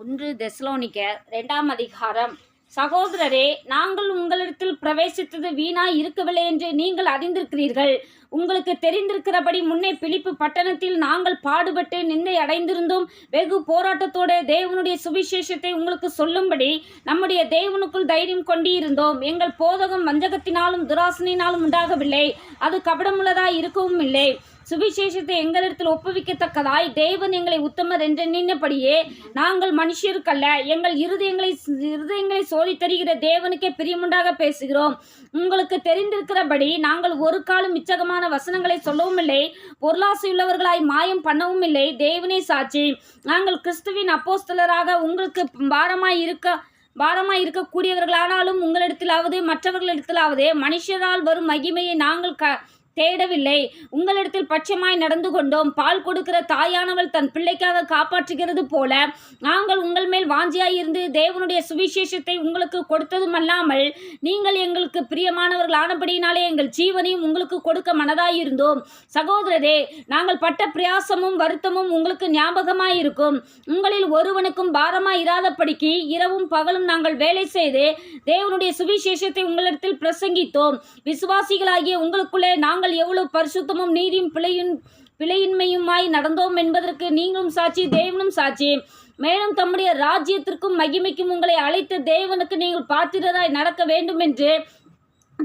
ஒன்று தெசலோனிக்க ரெண்டாம் அதிகாரம். சகோதரரே நாங்கள் உங்களிடத்தில் பிரவேசித்தது வீணாய் இருக்கவில்லை என்று நீங்கள் அறிந்திருக்கிறீர்கள். உங்களுக்கு தெரிந்திருக்கிறபடி முன்னே பிலிப்பு பட்டணத்தில் நாங்கள் பாடுபட்டு நிந்தை அடைந்திருந்தோம். வெகு போராட்டத்தோட தேவனுடைய சுவிசேஷத்தை உங்களுக்கு சொல்லும்படி நம்முடைய தேவனுக்குள் தைரியம் கொண்டிருந்தோம். எங்கள் போதகம் வஞ்சகத்தினாலும் துராசனினாலும் உண்டாகவில்லை. அது கபடமுள்ளதாக இருக்கவும் இல்லை சுவிசேஷத்தை எங்களிடத்தில் ஒப்புவிக்கத்தக்கதாய் தேவன் எங்களை உத்தமர் என்று நின்றபடியே நாங்கள் மனுஷருக்கல்ல எங்கள் இருதயங்களை இருதயங்களை சோதித்தருகிற தேவனுக்கே பிரியமுண்டாக பேசுகிறோம். உங்களுக்கு தெரிந்திருக்கிறபடி நாங்கள் ஒரு காலம் மிச்சகமான வசனங்களை சொல்லவும் இல்லை பொருளாசையுள்ளவர்களாய் மாயம் பண்ணவும் இல்லை தேவனே சாட்சி. நாங்கள் கிறிஸ்துவின் அப்போஸ்தலராக உங்களுக்கு பாரமாய் இருக்க பாரமாக இருக்கக்கூடியவர்களானாலும் உங்களிடத்திலாவது மற்றவர்களிடத்திலாவது மனுஷரால் வரும் மகிமையை நாங்கள் க தேடவில்லை. உங்களிடத்தில் பட்சமாய் நடந்து கொண்டோம். பால் கொடுக்கிற தாயானவள் தன் பிள்ளைக்காக காப்பாற்றுகிறது போல நாங்கள் உங்கள் மேல் வாஞ்சியாய் இருந்து தேவனுடைய சுவிசேஷத்தை உங்களுக்கு கொடுத்ததும் அல்லாமல் நீங்கள் எங்களுக்கு பிரியமானவர்கள் ஆனபடியினாலே எங்கள் ஜீவனையும் உங்களுக்கு கொடுக்க மனதாயிருந்தோம் சகோதரரே நாங்கள் பட்ட பிரயாசமும் வருத்தமும் உங்களுக்கு ஞாபகமாய் இருக்கும். உங்களில் ஒருவனுக்கும் பாரமாய் இராதபடிக்கு இரவும் பகலும் நாங்கள் வேலை செய்து தேவனுடைய சுவிசேஷத்தை உங்களிடத்தில் பிரசங்கித்தோம். விசுவாசிகளாகிய உங்களுக்குள்ளே நாங்கள் எவ்வளவு பரிசுத்தமும் நீரின் பிழையின் பிழையின்மையுமாய் நடந்தோம் என்பதற்கு நீங்களும் சாட்சி தேவனும் சாட்சி. மேலும் தம்முடைய ராஜ்யத்திற்கும் மகிமைக்கும் உங்களை அழைத்த தேவனுக்கு நீங்கள் பாத்திரராய் நடக்க வேண்டும் என்று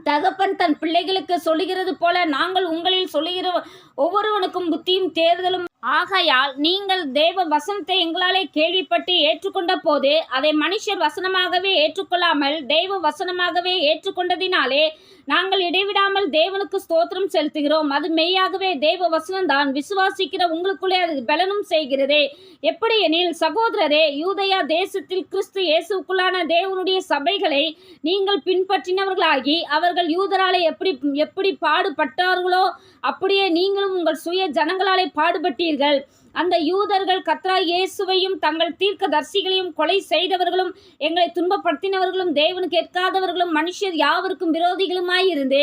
தகப்பன் தன் பிள்ளைகளுக்கு சொல்லுகிறது போல நாங்கள் உங்களில் சொல்லுகிற ஒவ்வொருவனுக்கும் புத்தியும் தேர்தலும் ஆகையால் நீங்கள் தேவ வசனத்தை எங்களாலே கேள்விப்பட்டு ஏற்றுக்கொண்ட போது அதை மனுஷர் வசனமாகவே ஏற்றுக்கொள்ளாமல் தெய்வ வசனமாகவே ஏற்றுக்கொண்டதினாலே நாங்கள் இடைவிடாமல் தேவனுக்கு ஸ்தோத்திரம் செலுத்துகிறோம். அது மெய்யாகவே தேவ வசனம்தான். விசுவாசிக்கிற உங்களுக்குள்ளே அது பலனும் செய்கிறதே. எப்படி எனில் சகோதரரே யூதயா தேசத்தில் கிறிஸ்து இயேசுக்குள்ளான தேவனுடைய சபைகளை நீங்கள் பின்பற்றினவர்களாகி அவர்கள் யூதராலே எப்படி எப்படி பாடுபட்டார்களோ அப்படியே நீங்களும் உங்கள் சுய ஜனங்களாலே பாடுபட்டீர்கள். அந்த யூதர்கள் கத்ரா இயேசுவையும் தங்கள் தீர்க்க தரிசிகளையும் கொலை செய்தவர்களும் எங்களை துன்பப்படுத்தினவர்களும் தேவனுக்கு ஏற்காதவர்களும் மனுஷர் யாவருக்கும் விரோதிகளுமாயிருந்து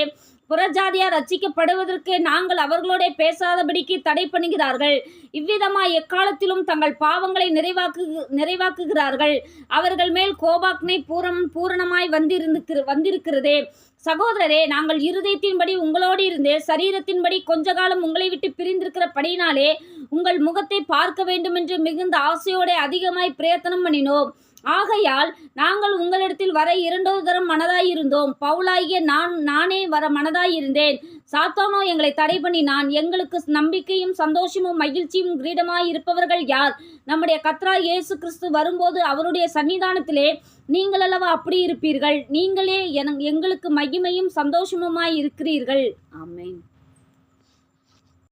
புறஜாதியார் ரச்சிக்கப்படுவதற்கு நாங்கள் அவர்களோட பேசாதபடிக்கு தடை பண்ணுகிறார்கள். இவ்விதமாய் எக்காலத்திலும் தங்கள் பாவங்களை நிறைவாக்கு நிறைவாக்குகிறார்கள். அவர்கள் மேல் கோபாக்னை பூரம் பூரணமாய் வந்திருந்து வந்திருக்கிறதே. சகோதரரே நாங்கள் இருதயத்தின்படி உங்களோடு இருந்து சரீரத்தின்படி கொஞ்ச காலம் உங்களை விட்டு பிரிந்திருக்கிறபடியினாலே உங்கள் முகத்தை பார்க்க வேண்டும் என்று மிகுந்த ஆசையோட அதிகமாய் பிரயத்தனம் பண்ணினோம். ஆகையால் நாங்கள் உங்களிடத்தில் வர இரண்டாவது தரம் மனதாயிருந்தோம். பவுலாகிய நான் நானே வர மனதாயிருந்தேன். சாத்தானோ எங்களை தடை பண்ணினான். எங்களுக்கு நம்பிக்கையும் சந்தோஷமும் மகிழ்ச்சியும் கிரீடமாய் இருப்பவர்கள் யார்? நம்முடைய கத்ரா இயேசு கிறிஸ்து வரும்போது அவருடைய சன்னிதானத்திலே நீங்கள் அல்லவா அப்படி இருப்பீர்கள்? நீங்களே எங்களுக்கு மகிமையும் சந்தோஷமுமாய் இருக்கிறீர்கள் ஆமேன்.